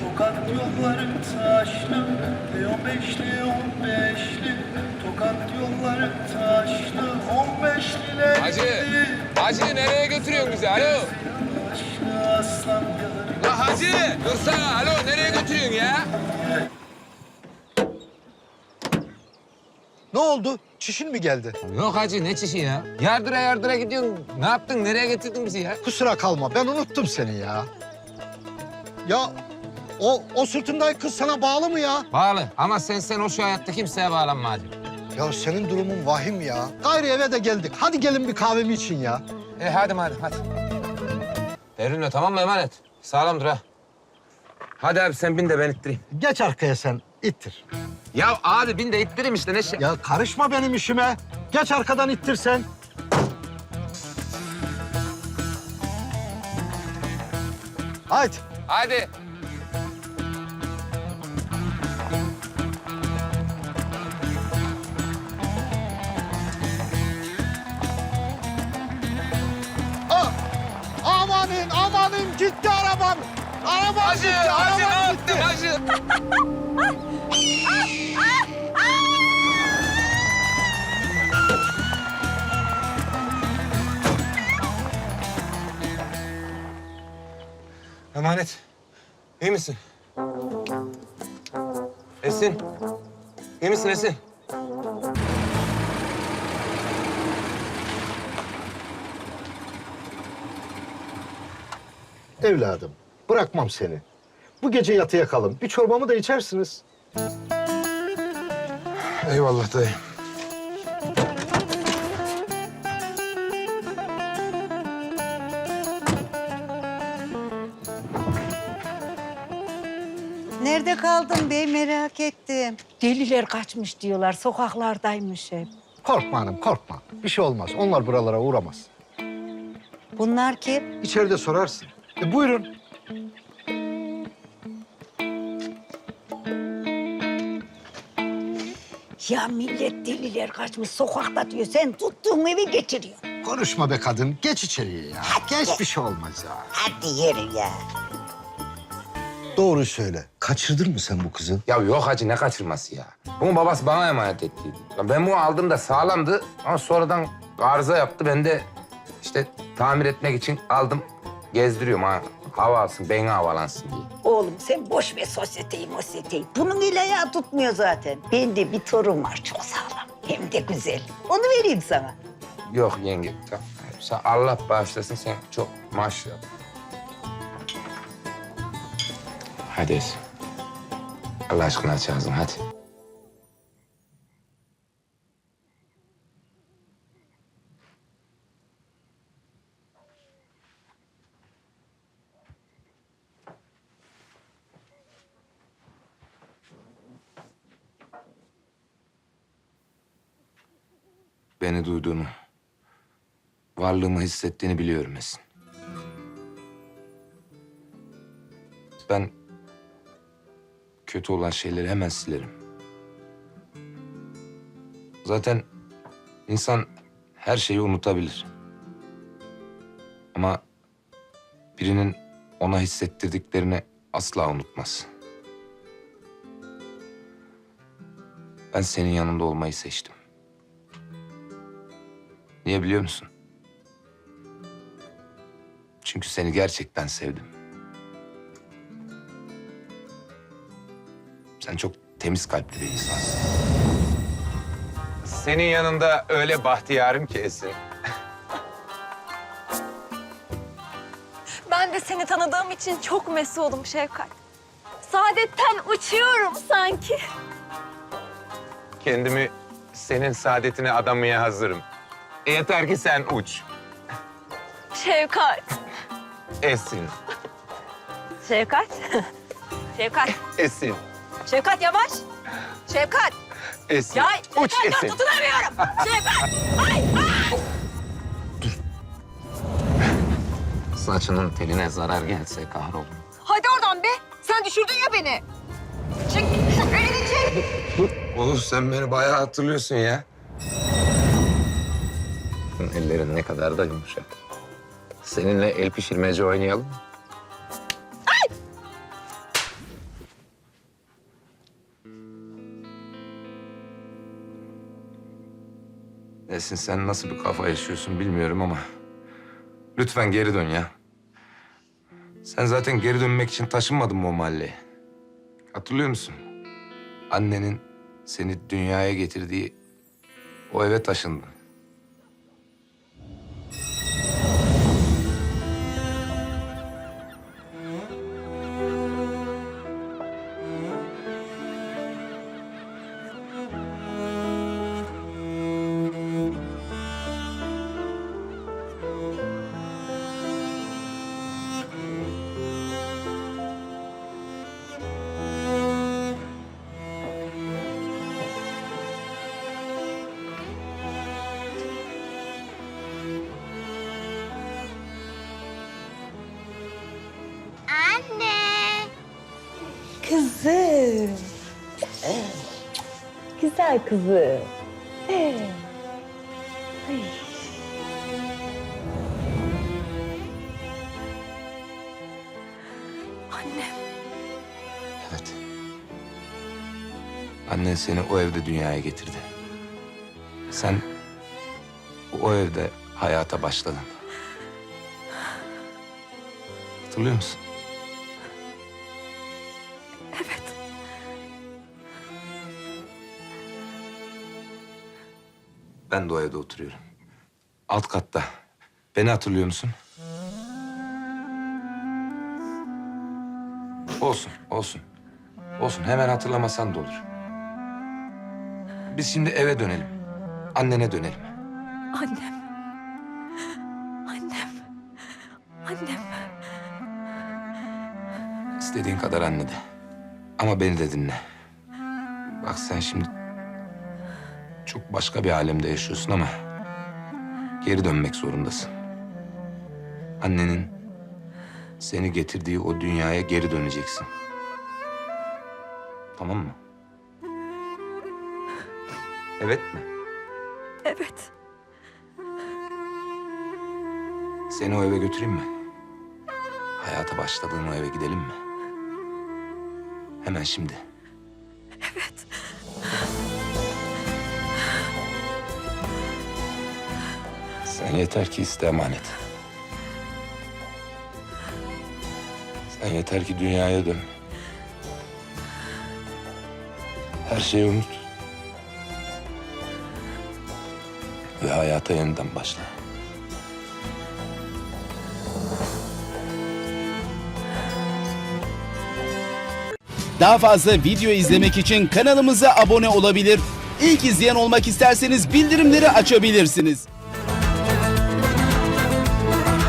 Tokat yolları taşlı Leon beşli on beşli Tokat yolları taşlı On beşliler Hacı, Hacı nereye götürüyorsun bizi? Alo. Aslan La Hacı, dursana. Alo, nereye götürüyorsun ya? Ne oldu? Çişin mi geldi? Yok Hacı, ne çişi ya? Yardıra yardıra gidiyorsun. Ne yaptın, nereye getirdin bizi ya? Kusura kalma ben unuttum seni ya. Ya o, o sırtındaki kız sana bağlı mı ya? Bağlı ama sen sen o şu hayatta kimseye bağlanma Hacı. Ya senin durumun vahim ya. Gayrı eve de geldik. Hadi gelin bir kahvemi için ya. E hadi madem, hadi. Derinle tamam mı emanet? Sağlam dur ha. Hadi abi sen bin de ben ittireyim. Geç arkaya sen, ittir. Ya abi bin de ittireyim işte ne şey. Ya karışma benim işime. Geç arkadan ittir sen. Haydi. Hadi. Ah! Amanın, amanın gitti arabam. Arabam Hacı, gitti, Hacı ne arabam gitti. yaptın Hacı? İyi misin? Esin, iyi misin Esin? Evladım, bırakmam seni. Bu gece yatıya kalın. Bir çorbamı da içersiniz. Eyvallah dayı. Kaldın bey merak ettim. Deliler kaçmış diyorlar. Sokaklardaymış hep. Korkma hanım, korkma. Bir şey olmaz. Onlar buralara uğramaz. Bunlar kim? İçeride sorarsın. E, buyurun. Ya millet deliler kaçmış sokakta diyor. Sen tuttuğun evi geçiriyorsun. Konuşma be kadın. Geç içeriye ya. Geç bir şey olmaz ya. Hadi yürü ya. Doğruyu söyle. Kaçırdın mı sen bu kızı? Ya yok hacı ne kaçırması ya? Bunun babası bana emanet ettiydi. Ya Ben bunu aldığımda sağlamdı ama sonradan arıza yaptı. Ben de işte tamir etmek için aldım. Gezdiriyorum ha. Hava alsın, beni havalansın diye. Oğlum sen boş ver sosyeteyi mosyeteyi. Bunun el ayağı tutmuyor zaten. Bende bir torun var çok sağlam. Hem de güzel. Onu vereyim sana. Yok yenge. Tamam. Sen Allah bağışlasın sen çok maşallah. Hadi Esin. Allah aşkına aç ağzını hadi. Beni duyduğunu, varlığımı hissettiğini biliyorum Esin. Ben kötü olan şeyleri hemen silerim. Zaten insan her şeyi unutabilir. Ama birinin ona hissettirdiklerini asla unutmaz. Ben senin yanında olmayı seçtim. Niye biliyor musun? Çünkü seni gerçekten sevdim. Sen çok temiz kalpli bir insansın. Senin yanında öyle bahtiyarım ki Esin. Ben de seni tanıdığım için çok mesudum Şevkat. Saadetten uçuyorum sanki. Kendimi senin saadetine adamaya hazırım. Yeter ki sen uç. Şevkat. Esin, Şevkat. Şevkat. Esin, Şevkat yavaş. Şevkat. Esin. Ya uç Şevkat Esin. dur tutunamıyorum. Şevkat. Ay ay. Saçının teline zarar gelse kahrol. Hadi oradan be. Sen düşürdün ya beni. Çek. Elini çek. Oğlum sen beni bayağı hatırlıyorsun ya. Ellerin ne kadar da yumuşak. Seninle el pişirmece oynayalım mı? Esin sen nasıl bir kafa yaşıyorsun bilmiyorum ama... Lütfen geri dön ya. Sen zaten geri dönmek için taşınmadın mı o mahalleye? Hatırlıyor musun? Annenin seni dünyaya getirdiği o eve taşındın. Güzel kızım. Annem. Evet. Annen seni o evde dünyaya getirdi. Sen o evde hayata başladın. Hatırlıyor musun? Ben de o evde oturuyorum. Alt katta. Beni hatırlıyor musun? Olsun, olsun. Olsun, hemen hatırlamasan da olur. Biz şimdi eve dönelim. Annene dönelim. Annem. Annem. Annem. İstediğin kadar anne de. Ama beni de dinle. Bak sen şimdi çok başka bir alemde yaşıyorsun ama geri dönmek zorundasın. Annenin seni getirdiği o dünyaya geri döneceksin. Tamam mı? Evet mi? Evet. Seni o eve götüreyim mi? Hayata başladığın o eve gidelim mi? Hemen şimdi. Sen yeter ki iste emanet. Sen yeter ki dünyaya dön. Her şeyi unut. Ve hayata yeniden başla. Daha fazla video izlemek için kanalımıza abone olabilir. İlk izleyen olmak isterseniz bildirimleri açabilirsiniz.